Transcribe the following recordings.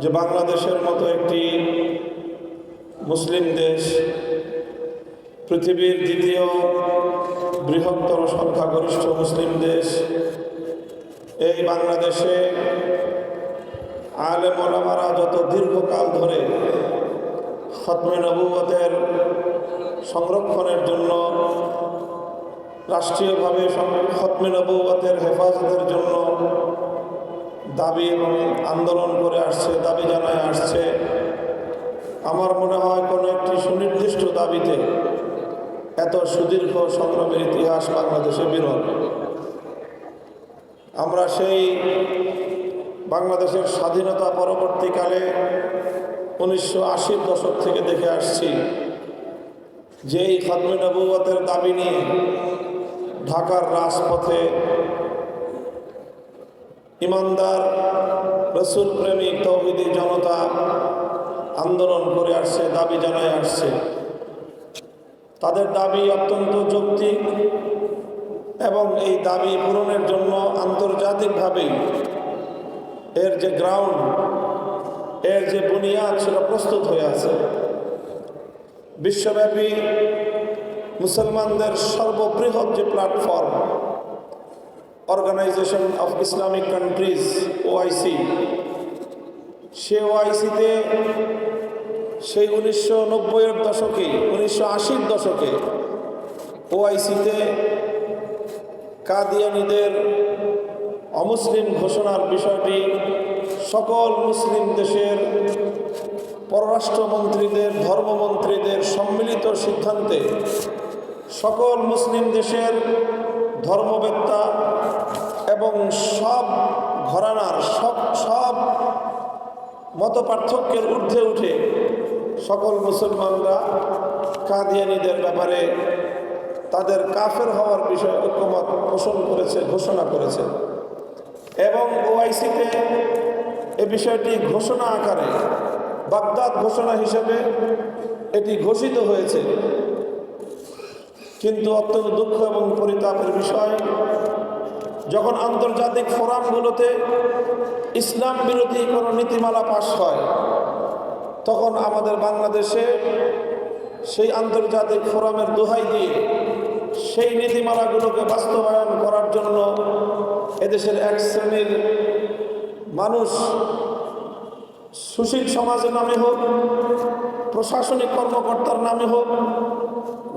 যে বাংলাদেশের মতো একটি মুসলিম দেশ পৃথিবীর দ্বিতীয় বৃহত্তর সংখ্যাগরিষ্ঠ মুসলিম দেশ, এই বাংলাদেশে আলে মোলামারা যত দীর্ঘকাল ধরে খতমে নবুয়তের সংরক্ষণের জন্য, রাষ্ট্রীয়ভাবে খতমে নবুয়তের হেফাজতের জন্য দাবি এবং আন্দোলন করে আসছে, দাবি জানায় আসছে। আমার মনে হয় কোনো একটি সুনির্দিষ্ট দাবিতে এত সুদীর্ঘ সংগ্রামের ইতিহাস বাংলাদেশে বিরল। আমরা সেই বাংলাদেশের স্বাধীনতা পরবর্তীকালে উনিশশো আশির দশক থেকে দেখে আসছি, যেই খতমে নবুয়তের দাবি নিয়ে ঢাকার রাজপথে ইমানদার রসুল প্রেমিক তৌহিদি জনতা আন্দোলন করে আসছে, দাবি জানায় আসছে। তাদের দাবি অত্যন্ত যৌক্তিক এবং এই দাবি পূরণের জন্য আন্তর্জাতিকভাবেই এর যে গ্রাউন্ড এর যে বুনিয়াদ সেটা প্রস্তুত হয়ে আছে। বিশ্বব্যাপী মুসলমানদের সর্ববৃহৎ যে platform organisation of Islamic countries OIC সে ওআইসিতে সেই উনিশশো নব্বইয়ের দশকে, উনিশশো আশির দশকে ওআইসিতে কাদিয়ানিদের অমুসলিম ঘোষণার বিষয়টি সকল মুসলিম দেশের পররাষ্ট্রমন্ত্রীদের, ধর্মমন্ত্রীদের সম্মিলিত সিদ্ধান্তে সকল মুসলিম দেশের ধর্মবেত্তা এবং সব ঘরানার সব সব মত পার্থক্যের ঊর্ধ্বে উঠে সকল মুসলমানরা কাদিয়ানিদের ব্যাপারে তাদের কাফের হওয়ার বিষয়ে ঐক্যমত পোষণ করেছে, ঘোষণা করেছে। এবং ওআইসিতে এ বিষয়টি ঘোষণা আকারে, বাগদাদ ঘোষণা হিসেবে এটি ঘোষিত হয়েছে। কিন্তু অত্যন্ত দুঃখ এবং পরিতাপের বিষয় যখন আন্তর্জাতিক ফোরামগুলোতে ইসলাম বিরোধী কোনো নীতিমালা পাশ হয়, তখন আমাদের বাংলাদেশে সেই আন্তর্জাতিক ফোরামের দোহাই দিয়ে সেই নীতিমালাগুলোকে বাস্তবায়ন করার জন্য এদেশের এক শ্রেণির মানুষ সুশীল সমাজের নামে হোক, প্রশাসনিক কর্মকর্তার নামে হোক,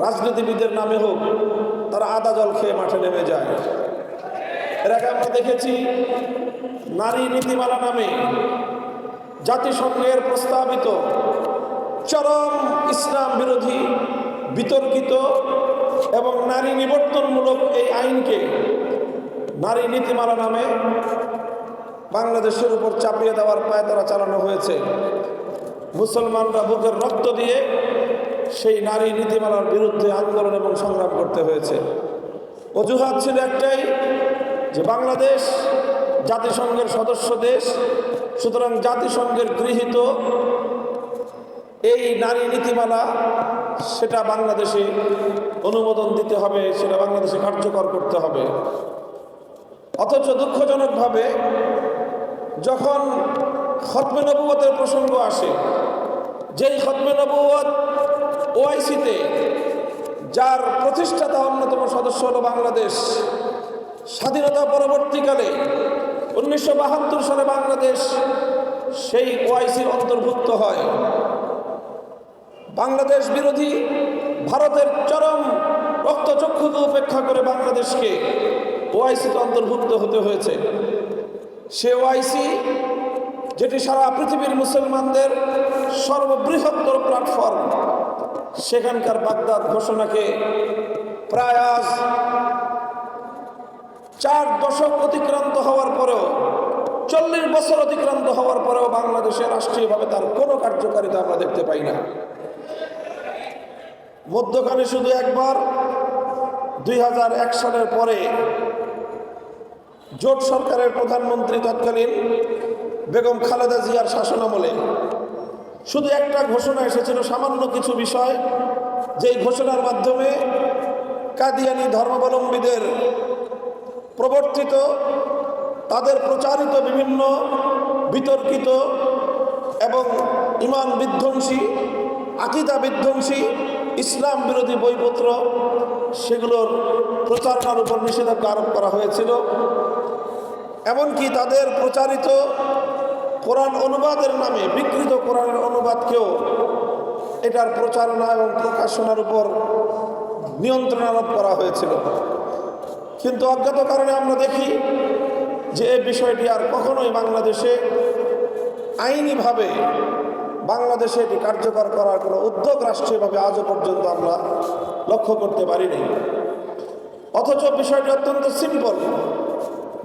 রাজনীতিবিদের নামে হোক, তারা আদা জল খেয়ে মাঠে নেমে যায়। আগে আমরা দেখেছি নারী নীতিমালা নামে জাতিসংঘের প্রস্তাবিত চরম ইসলাম বিরোধী, বিতর্কিত এবং নারী নিবর্তনমূলক এই আইনকে নারী নীতিমালা নামে বাংলাদেশের উপর চাপিয়ে দেওয়ার পায় তারা চালানো হয়েছে। মুসলমানরা বুকের রক্ত দিয়ে সেই নারী নীতিমালার বিরুদ্ধে আন্দোলন এবং সংগ্রাম করতে হয়েছে। অজুহাত ছিল একটাই যে বাংলাদেশ জাতিসংঘের সদস্য দেশ, সুতরাং জাতিসংঘের গৃহীত এই নারী নীতিমালা, সেটা বাংলাদেশে অনুমোদন দিতে হবে, সেটা বাংলাদেশে কার্যকর করতে হবে। অথচ দুঃখজনকভাবে যখন খতমে নবুয়তের প্রসঙ্গ আসে, যেই খতমে নবুয়ত ওআইসিতে যার প্রতিষ্ঠাতা অন্যতম সদস্য হলো বাংলাদেশ স্বাধীনতা পরবর্তীকালে উনিশশো বাহাত্তর সালে বাংলাদেশ সেই ওআইসির অন্তর্ভুক্ত হয়। বাংলাদেশ বিরোধী ভারতের চরম রক্তচক্ষুকে উপেক্ষা করে বাংলাদেশকে ওআইসিতে অন্তর্ভুক্ত হতে হয়েছে। সে ওআইসি, যেটি সারা পৃথিবীর মুসলমানদের সর্ববৃহত্তর প্ল্যাটফর্ম, সেখানকার বাগদাদ ঘোষণাকে প্রায় আজ চার দশক অতিক্রান্ত হওয়ার পরেও, চল্লিশ বছর অতিক্রান্ত হওয়ার পরেও বাংলাদেশে রাষ্ট্রীয়ভাবে তার কোনো কার্যকারিতা আমরা দেখতে পাই না। মধ্যখানে শুধু একবার, দুই হাজার এক সালের পরে জোট সরকারের প্রধানমন্ত্রী তৎকালীন বেগম খালেদা জিয়ার শাসনামলে শুধু একটা ঘোষণা এসেছিল, সামান্য কিছু বিষয়, যেই ঘোষণার মাধ্যমে কাদিয়ানি ধর্মাবলম্বীদের প্রবর্তিত, তাদের প্রচারিত বিভিন্ন বিতর্কিত এবং ইমান বিধ্বংসী, আকিদা বিধ্বংসী, ইসলাম বিরোধী বইপত্র সেগুলোর প্রচারণার উপর নিষেধাজ্ঞা আরোপ করা হয়েছিল। এমনকি তাদের প্রচারিত কোরআন অনুবাদের নামে, বিকৃত কোরআনের অনুবাদকেও এটার প্রচারণা এবং প্রকাশনার উপর নিয়ন্ত্রণ আরোপ করা হয়েছিল। কিন্তু অজ্ঞাত কারণে আমরা দেখি যে এই বিষয়টি আর কখনোই বাংলাদেশে আইনিভাবে বাংলাদেশে এটি কার্যকর করার কোনো উদ্যোগ রাষ্ট্রীয়ভাবে আজও পর্যন্ত আমরা লক্ষ্য করতে পারিনি। অথচ বিষয়টি অত্যন্ত সিম্পল।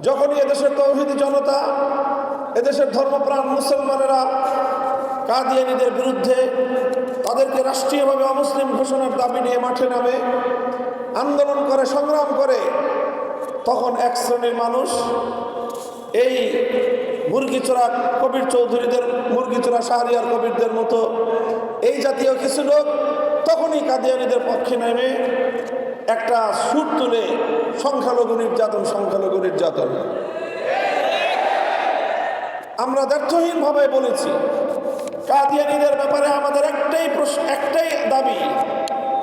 যখনই এদেশের তৌহিদি জনতা, এদেশের ধর্মপ্রাণ মুসলমানেরা কাদিয়ানিদের বিরুদ্ধে তাদেরকে রাষ্ট্রীয়ভাবে অমুসলিম ঘোষণার দাবি নিয়ে মাঠে নামে, আন্দোলন করে, সংগ্রাম করে তখন এক শ্রেণির মানুষ, এই মুরগিচোরা কবির চৌধুরীদের মুরগিচোরা শাহরিয়ার কবিরদের মতো, এই জাতীয় কিছু লোক তখনই কাদিয়ানিদের পক্ষে নেমে একটা সুর তুলে সংখ্যালঘু নির্যাতন সংখ্যালঘু নির্যাতন। আমরা দ্ব্যর্থহীনভাবে বলেছি, কাদিয়ানিদের ব্যাপারে আমাদের একটাই প্রশ্ন, একটাই দাবি,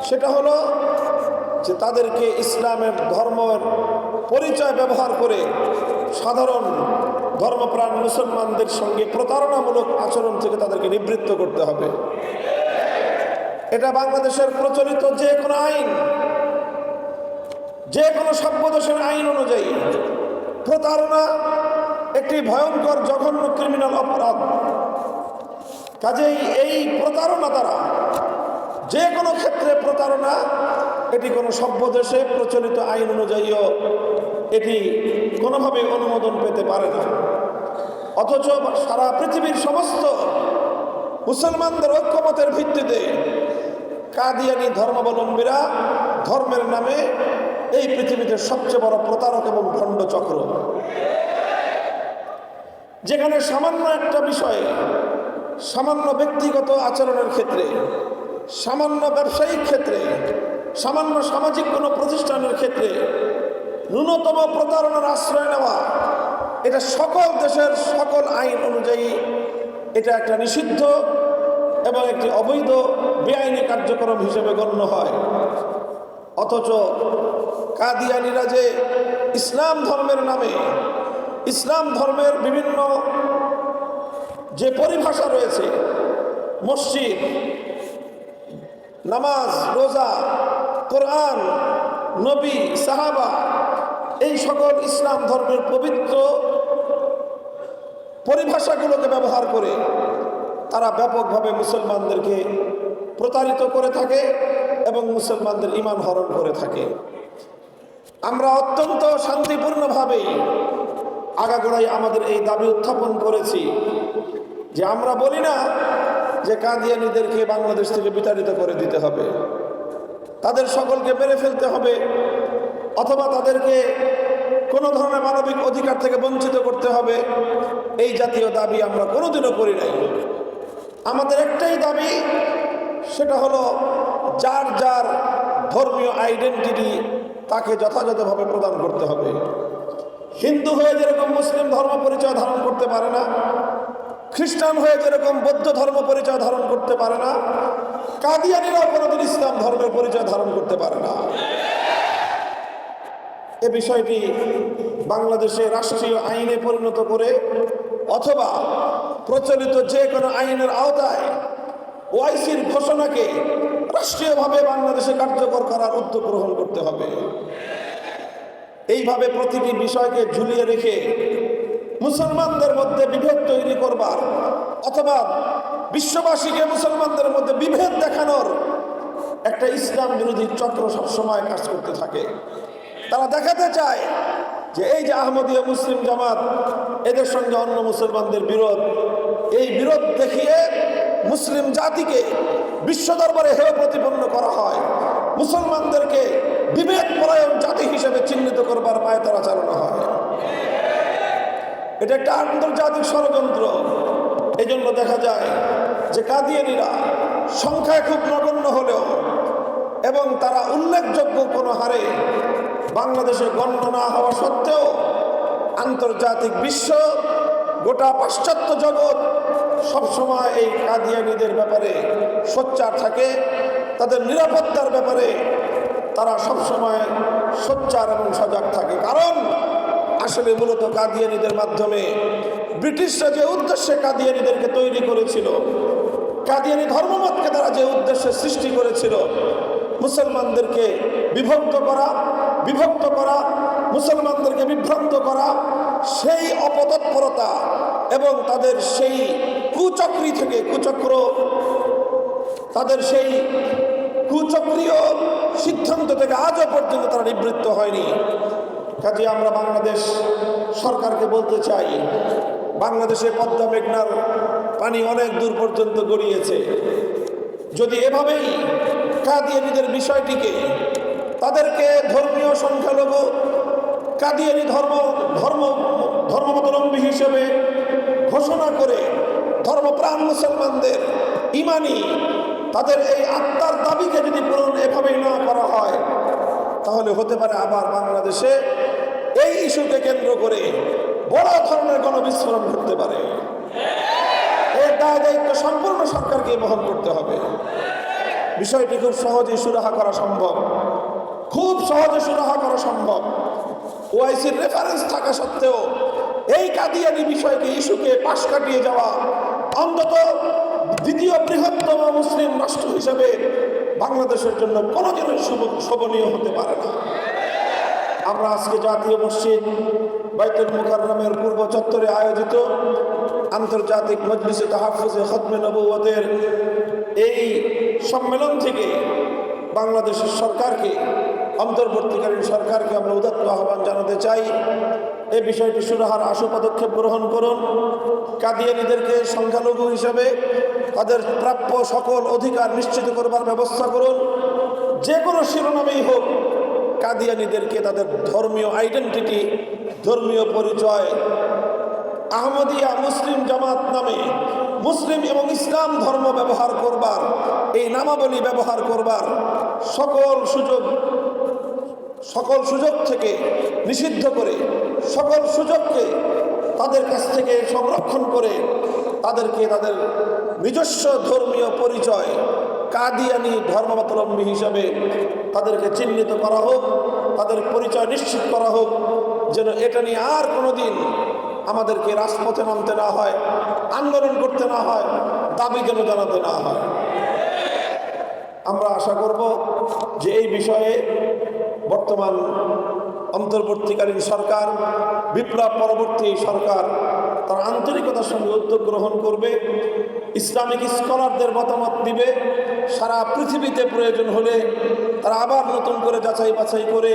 সেটা হলো যে তাদেরকে ইসলামের ধর্মের পরিচয় ব্যবহার করে সাধারণ ধর্মপ্রাণ মুসলমানদের সঙ্গে প্রতারণামূলক আচরণ থেকে তাদেরকে নিবৃত্ত করতে হবে। এটা বাংলাদেশের প্রচলিত যে কোনো আইন, যে কোনো সভ্য দেশের আইন অনুযায়ী প্রতারণা একটি ভয়ঙ্কর, জঘন্য ক্রিমিনাল অপরাধ। কাজেই এই প্রতারণা দ্বারা যে কোনো ক্ষেত্রে প্রতারণা এটি কোনো সভ্য দেশে প্রচলিত আইন অনুযায়ীও এটি কোনোভাবে অনুমোদন পেতে পারে না। অথচ সারা পৃথিবীর সমস্ত মুসলমানদের ঐক্যমতের ভিত্তিতে কাদিয়ানি ধর্মাবলম্বীরা ধর্মের নামে এই পৃথিবীতে সবচেয়ে বড় প্রতারক এবং ভণ্ড চক্র। যেখানে সামান্য একটা বিষয়ে, সামান্য ব্যক্তিগত আচরণের ক্ষেত্রে, সামান্য ব্যবসায়িক ক্ষেত্রে সামান্য সামাজিক কোনো প্রতিষ্ঠানের ক্ষেত্রে ন্যূনতম প্রতারণার আশ্রয় নেওয়া, এটা সকল দেশের সকল আইন অনুযায়ী এটা একটা নিষিদ্ধ এবং একটি অবৈধ, বেআইনি কার্যক্রম হিসেবে গণ্য হয়। অথচ কাদিয়ানিরা যে ইসলাম ধর্মের নামে, ইসলাম ধর্মের বিভিন্ন যে পরিভাষা রয়েছে, মসজিদ, নামাজ, রোজা কোরআন, নবী, সাহাবা, এই সকল ইসলাম ধর্মের পবিত্র পরিভাষাগুলোকে ব্যবহার করে তারা ব্যাপকভাবে মুসলমানদেরকে প্রতারিত করে থাকে এবং মুসলমানদের ইমান হরণ করে থাকে। আমরা অত্যন্ত শান্তিপূর্ণভাবেই আগাগোড়াই আমাদের এই দাবি উত্থাপন করেছি যে আমরা বলি না যে কাদিয়ানিদেরকে বাংলাদেশ থেকে বিতাড়িত করে দিতে হবে। তাদের সকলকে মেরে ফেলতে হবে, অথবা তাদেরকে কোনো ধরনের মানবিক অধিকার থেকে বঞ্চিত করতে হবে, এই জাতীয় দাবি আমরা কোনোদিনও করি নাই। আমাদের একটাই দাবি, সেটা হলো যার যার ধর্মীয় আইডেন্টিটি তাকে যথাযথভাবে প্রদান করতে হবে। হিন্দু হয়ে যেরকম মুসলিম ধর্ম পরিচয় ধারণ করতে পারে না, খ্রিস্টান হয়ে যেরকম বৌদ্ধ ধর্ম পরিচয় ধারণ করতে পারে না কাদিয়ানিরাও কোনোদিন ইসলাম ধর্মের পরিচয় ধারণ করতে পারে না। এ বিষয়টি বাংলাদেশে রাষ্ট্রীয় আইনে পরিণত করে অথবা প্রচলিত যে কোনো আইনের আওতায় ওআইসির ঘোষণাকে রাষ্ট্রীয়ভাবে বাংলাদেশে কার্যকর করার উদ্যোগ গ্রহণ করতে হবে। এইভাবে প্রতিটি বিষয়কে ঝুলিয়ে রেখে মুসলমানদের মধ্যে বিভেদ তৈরি করবার অথবা বিশ্ববাসীকে মুসলমানদের মধ্যে বিভেদ দেখানোর একটা ইসলাম বিরোধী চক্র সবসময় কাজ করতে থাকে। তারা দেখাতে চায় যে এই যে আহমদীয় মুসলিম জামাত, এদের সঙ্গে অন্য মুসলমানদের বিরোধ, এই বিরোধ দেখিয়ে মুসলিম জাতিকে বিশ্ব দরবারে হেয় প্রতিপন্ন করা হয়। মুসলমানদেরকে বিভেদ পরায়ণ জাতি হিসেবে চিহ্নিত করবার পায়ে তারা চালানো হয়। এটা একটা আন্তর্জাতিক ষড়যন্ত্র। এই জন্য দেখা যায় যে কাদিয়ানিরা সংখ্যায় খুব নগণ্য হলেও এবং তারা উল্লেখযোগ্য কোনো হারে বাংলাদেশে গণ্য না হওয়া সত্ত্বেও আন্তর্জাতিক বিশ্ব গোটা পাশ্চাত্য জগৎ সবসময় এই কাদিয়ানিদের ব্যাপারে সোচ্চার থাকে। তাদের নিরাপত্তার ব্যাপারে তারা সবসময় সোচ্চার এবং সজাগ থাকে। কারণ আসলে মূলত কাদিয়ানিদের মাধ্যমে ব্রিটিশরা যে উদ্দেশ্যে কাদিয়ানিদেরকে তৈরি করেছিল কাদিয়ানি ধর্মমতকে তারা যে উদ্দেশ্যে সৃষ্টি করেছিল, মুসলমানদেরকে বিভক্ত করা বিভক্ত করা, মুসলমানদেরকে বিভ্রান্ত করা, সেই অপতৎপরতা এবং তাদের সেই কুচক্রি থেকে কুচক্র, তাদের সেই কুচক্রীয় সিদ্ধান্ত থেকে আজও পর্যন্ত তারা নিবৃত্ত হয়নি। কাজে আমরা বাংলাদেশ সরকারকে বলতে চাই, বাংলাদেশে পদ্মা মেঘনার পানি অনেক দূর পর্যন্ত গড়িয়েছে। যদি এভাবেই কাদিয়ানিদের বিষয়টিকে তাদেরকে ধর্মীয় সংখ্যালঘু কাদিয়ানি ধর্ম ধর্ম ধর্মাবলম্বী হিসেবে ঘোষণা করে ধর্মপ্রাণ মুসলমানদের ইমানি তাদের এই আত্মার দাবিকে যদি পূরণ এভাবেই না করা হয়, তাহলে হতে পারে আবার বাংলাদেশে এই ইস্যুকে কেন্দ্র করে বড় ধরনের গণবিস্ফোরণ ঘটতে পারে। দায় দায়িত্ব সম্পূর্ণ সরকারকে বহন করতে হবে। বিষয়টি খুব সহজেই সুরাহা করা সম্ভব। খুব সহজে সুরাহা করা সম্ভব। ওআইসির রেফারেন্স থাকা সত্ত্বেও এই কাদিয়ানি বিষয়কে ইস্যুকে পাশ কাটিয়ে যাওয়া অন্তত দ্বিতীয় বৃহত্তম মুসলিম রাষ্ট্র হিসেবে বাংলাদেশের জন্য কোনোদিনই শুভ শোভনীয় হতে পারে না। আমরা আজকে জাতীয় মসজিদ বাইতুল মুকাররমের পূর্ব চত্বরে আয়োজিত আন্তর্জাতিক মজলিসে তাহাফুজে খতমে নবুয়তের এই সম্মেলন থেকে বাংলাদেশের সরকারকে, অন্তর্বর্তীকালীন সরকারকে আমরা উদাত্ত আহ্বান জানাতে চাই। এই বিষয়টি সুরাহার আশু পদক্ষেপ গ্রহণ করুন। কাদিয়ানিদেরকে সংখ্যালঘু হিসাবে তাদের প্রাপ্য সকল অধিকার নিশ্চিত করবার ব্যবস্থা করুন। যে কোনো শিরোনামেই হোক, কাদিয়ানিদেরকে তাদের ধর্মীয় আইডেন্টিটি ধর্মীয় পরিচয় আহমদিয়া মুসলিম জামাত নামে মুসলিম এবং ইসলাম ধর্ম ব্যবহার করবার, এই নামাবলী ব্যবহার করবার সকল সুযোগ সকল সুযোগ থেকে নিষিদ্ধ করে, সকল সুযোগকে তাদের কাছ থেকে সংরক্ষণ করে তাদেরকে তাদের নিজস্ব ধর্মীয় পরিচয়, কাদিয়ানি ধর্মাবলম্বী হিসাবে তাদেরকে চিহ্নিত করা হোক, তাদের পরিচয় নিশ্চিত করা হোক, যেন এটা নিয়ে আর কোনো দিন আমাদেরকে রাজপথে নামতে না হয়, আন্দোলন করতে না হয়, দাবি যেন জানাতে না হয়? আমরা আশা করব যে এই বিষয়ে বর্তমান অন্তর্বর্তীকালীন সরকার, বিপ্লব পরবর্তী সরকার, তার আন্তরিকতার সঙ্গে উদ্যোগ গ্রহণ করবে। ইসলামিক স্কলারদের মতামত দিবে। সারা পৃথিবীতে প্রয়োজন হলে তারা আবার নতুন করে যাচাই বাছাই করে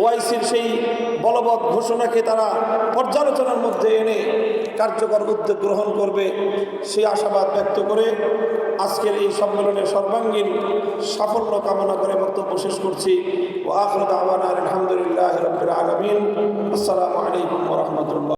ওআইসির সেই বলবৎ ঘোষণাকে তারা পর্যালোচনার মধ্যে এনে কার্যকর উদ্যোগ গ্রহণ করবে সেই আশাবাদ ব্যক্ত করে আজকের এই সম্মেলনের সর্বাঙ্গীন সাফল্য কামনা করে বক্তব্য শেষ করছি। ও আখরত আওয়ান আলহামদুলিল্লাহ রবিল আসসালামু আলাইকুম রহমতুল্লাহ।